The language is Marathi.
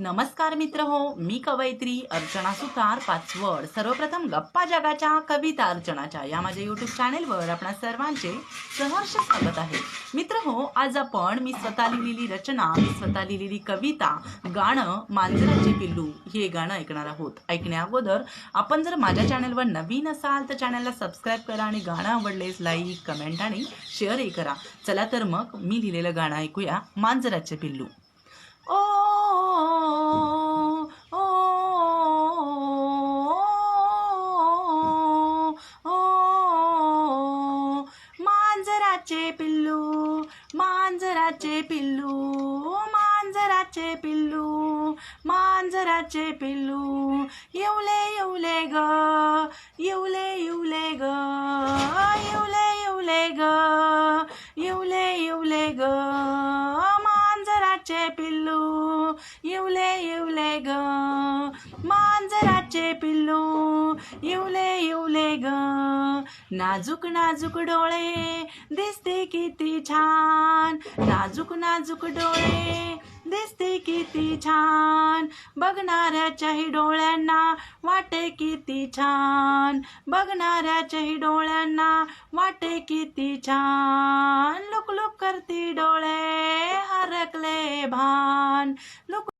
नमस्कार मित्र हो मी कवयित्री अर्चना सुतार पाचवड सर्वप्रथम गप्पा जगाच्या कविता अर्चनाच्या या माझ्या युट्यूब चॅनेलवर आपणा सर्वांचे सहर्ष स्वागत आहे. मित्र हो आज आपण मी स्वतः लिहिलेली रचना मी स्वतः लिहिलेली कविता गाणं मांजराचे पिल्लू हे गाणं ऐकणार आहोत. ऐकण्या अगोदर आपण जर माझ्या चॅनलवर नवीन असाल तर चॅनलला सबस्क्राईब करा आणि गाणं आवडलेस लाईक कमेंट आणि शेअरही करा. चला तर मग मी लिहिलेलं गाणं ऐकूया मांजराचे पिल्लू. मांजराचे पिल्लू मांजराचे पिल्लू मांजराचे पिल्लू मांजराचे पिल्लू येवले येवले ग येवले येवले ग येवले येवले ग येवले येवले ग मांजराचे पिल्लू येवले येवले ग मांजराचे पिल्लू येवले येवले ग. नाजूक नाजूक डोळे दिसते किती छान. नाजूक नाजूक डोळे दिसते किती छान. बघणाऱ्याच्याही डोळ्यांना वाटे किती छान. बघणाऱ्याच्याही डोळ्यांना वाटे किती छान. लुक लुक करती डोळे हरकले भान. लुक